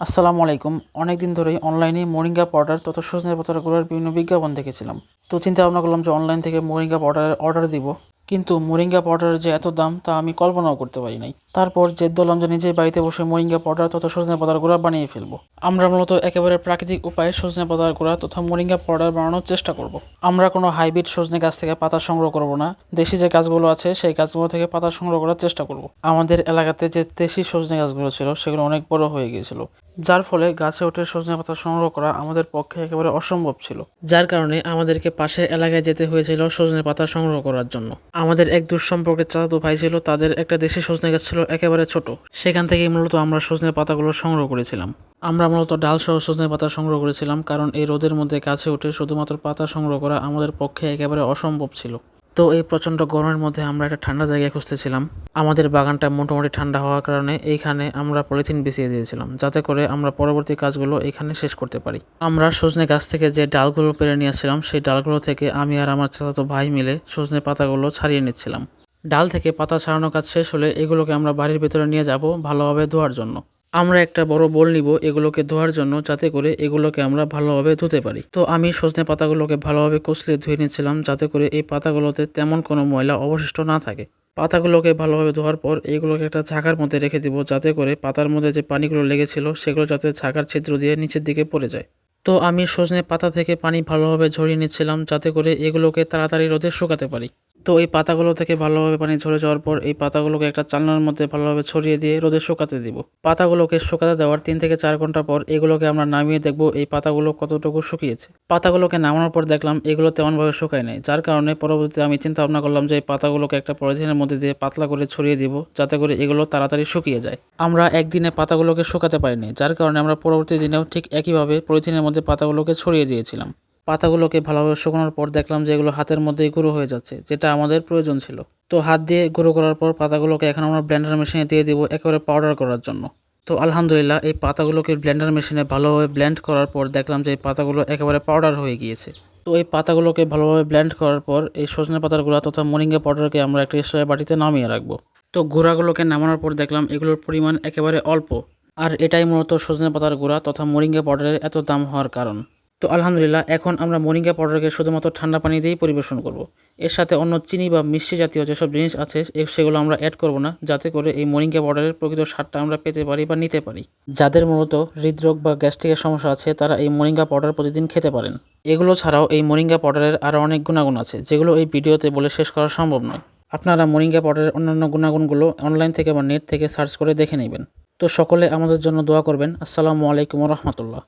আসসালামু আলাইকুম। অনেক দিন ধরেই অনলাইনে মোরিঙ্গা পাউডার তথা সজনে পাতার গুঁড়ার বিভিন্ন বিজ্ঞাপন দেখেছিলাম। তো চিন্তা ভাবনা করলাম যে অনলাইন থেকে মোরিঙ্গা পাউডারের অর্ডার দিব। কিন্তু মোরিঙ্গা পাউডারের যে এত দাম তা আমি কল্পনাও করতে পারি নাই। তারপর জেদ ধরলাম যে নিজেই বাড়িতে বসে মোরিঙ্গা পাউডার তথা সজনে পাতার গুঁড়া বানিয়ে ফেলব। আমরা মূলত একেবারে প্রাকৃতিক উপায়ে সজনে পাতার গুঁড়া তথা মোরিঙ্গা পাউডার বানানোর চেষ্টা করব। আমরা কোনো হাইব্রিড সজনে গাছ থেকে পাতা সংগ্রহ করব না। দেশি যে গাছগুলো আছে, সেই গাছগুলো থেকে পাতা সংগ্রহ করার চেষ্টা করব। আমাদের এলাকাতে যে দেশি সজনে গাছগুলো ছিল, সেগুলো অনেক বড় হয়ে গিয়েছিল। যার ফলে গাছে ওঠে সজনে পাতা সংগ্রহ করা আমাদের পক্ষে একেবারে অসম্ভব ছিল। যার কারণে আমাদেরকে পাশের এলাকায় যেতে হয়েছিল সজনে পাতা সংগ্রহ করার জন্য। আমাদের এক দূর সম্পর্কের চাচাতো ভাই ছিল, তাদের একটা দেশি সজনে গাছ ছিল, একেবারে ছোট। সেখান থেকেই মূলত আমরা সজনে পাতাগুলো সংগ্রহ করেছিলাম। আমরা মূলত ডাল সহ সজনে পাতা সংগ্রহ করেছিলাম, কারণ এই রোদের মধ্যে গাছে উঠে শুধুমাত্র পাতা সংগ্রহ করা আমাদের পক্ষে একেবারে অসম্ভব ছিল। তো এই প্রচণ্ড গরমের মধ্যে আমরা একটা ঠান্ডা জায়গায় খুঁজতেছিলাম। আমাদের বাগানটা মোটামুটি ঠান্ডা হওয়ার কারণে এইখানে আমরা পলিথিন বিছিয়ে দিয়েছিলাম, যাতে করে আমরা পরবর্তী কাজগুলো এখানে শেষ করতে পারি। আমরা সজনে গাছ থেকে যে ডালগুলো পেরে নিয়েছিলাম, সেই ডালগুলো থেকে আমি আর আমার চাচাতো ভাই মিলে সজনে পাতাগুলো ছাড়িয়ে নিচ্ছিলাম। ডাল থেকে পাতা ছাড়ানো কাজ শেষ হলে এগুলোকে আমরা বাড়ির ভেতরে নিয়ে যাব ভালোভাবে ধোয়ার জন্য। আমরা একটা বড় বোল নিব এগুলোকে ধোয়ার জন্য যাতে করে এগুলোকে আমরা ভালোভাবে ধুতে পারি। তো আমি সজনে পাতাগুলোকে ভালোভাবে কষলে ধুয়ে নিয়েছিলাম যাতে করে এই পাতাগুলোতে তেমন কোনো ময়লা অবশিষ্ট না থাকে। পাতাগুলোকে ভালোভাবে ধোয়ার পর এগুলোকে একটা ঝাঁকার মধ্যে রেখে দিব যাতে করে পাতার মধ্যে যে পানিগুলো লেগেছিল সেগুলো যাতে ঝাঁকার ছিদ্র দিয়ে নিচের দিকে পড়ে যায়। তো আমি সজনে পাতা থেকে পানি ভালোভাবে ঝরিয়ে নিচ্ছিলাম যাতে করে এগুলোকে তাড়াতাড়ি রোদে শুকাতে পারি। তো এই পাতাগুলো থেকে ভালোভাবে পানি ঝরে যাওয়ার পর এই পাতাগুলোকে একটা চালনার মধ্যে ভালোভাবে ছড়িয়ে দিয়ে রোদে শুকাতে দিব। পাতাগুলোকে শুকাতে দেওয়ার তিন থেকে চার ঘণ্টা পর এগুলোকে আমরা নামিয়ে দেখব এই পাতাগুলো কতটুকু শুকিয়েছে। পাতাগুলোকে নামানোর পর দেখলাম এগুলো তেমনভাবে শুকায় নাই, যার কারণে পরবর্তীতে আমি চিন্তা ভাবনা করলাম যে এই পাতাগুলোকে একটা পলিথিনের মধ্যে দিয়ে পাতলা করে ছড়িয়ে দিব যাতে করে এগুলো তাড়াতাড়ি শুকিয়ে যায়। আমরা একদিনে পাতাগুলোকে শুকাতে পারিনি, যার কারণে আমরা পরবর্তী দিনেও ঠিক একইভাবে পলিথিনের মধ্যে পাতাগুলোকে ছড়িয়ে দিয়েছিলাম। পাতাগুলোকে ভালোভাবে শুকানোর পর দেখলাম যে এগুলো হাতের মধ্যেই গুঁড়ো হয়ে যাচ্ছে, যেটা আমাদের প্রয়োজন ছিল। তো হাত দিয়ে গুঁড়ো করার পর পাতাগুলোকে এখন আমরা ব্লেন্ডার মেশিনে দিয়ে দিব একেবারে পাউডার করার জন্য। তো আলহামদুলিল্লাহ, এই পাতাগুলোকে ব্লেন্ডার মেশিনে ভালোভাবে ব্লেন্ড করার পর দেখলাম যে এই পাতাগুলো একেবারে পাউডার হয়ে গিয়েছে। তো এই পাতাগুলোকে ভালোভাবে ব্লেন্ড করার পর এই সজনে পাতার গুঁড়া তথা মোরিঙ্গা পাউডারকে আমরা একটা স্প্রে বাটিতে নামিয়ে রাখব। তো গুঁড়াগুলোকে নামানোর পর দেখলাম এগুলোর পরিমাণ একেবারে অল্প। আর এটাই মূলত সজনে পাতার গুঁড়া তথা মোরিঙ্গা পাউডারের এত দাম হওয়ার কারণ। তো আলহামদুলিল্লাহ, এখন আমরা মোরিঙ্গা পাউডারকে শুধুমাত্র ঠান্ডা পানি দিয়েই পরিবেশন করব। এর সাথে অন্য চিনি বা মিষ্টি জাতীয় যেসব জিনিস আছে সেগুলো আমরা অ্যাড করব না, যাতে করে এই মোরিঙ্গা পাউডারের প্রকৃত স্বাদটা আমরা পেতে পারি বা নিতে পারি। যাদের মূলত হৃদরোগ বা গ্যাস্ট্রিকের সমস্যা আছে, তারা এই মোরিঙ্গা পাউডার প্রতিদিন খেতে পারেন। এগুলো ছাড়াও এই মোরিঙ্গা পাউডারের আরও অনেক গুণাগুণ আছে, যেগুলো এই ভিডিওতে বলে শেষ করা সম্ভব নয়। আপনারা মোরিঙ্গা পাউডারের অন্যান্য গুণাগুণগুলো অনলাইন থেকে বা নেট থেকে সার্চ করে দেখে নেবেন। তো সকলে আমাদের জন্য দোয়া করবেন। আসসালামু আলাইকুম রহমতুল্লাহ।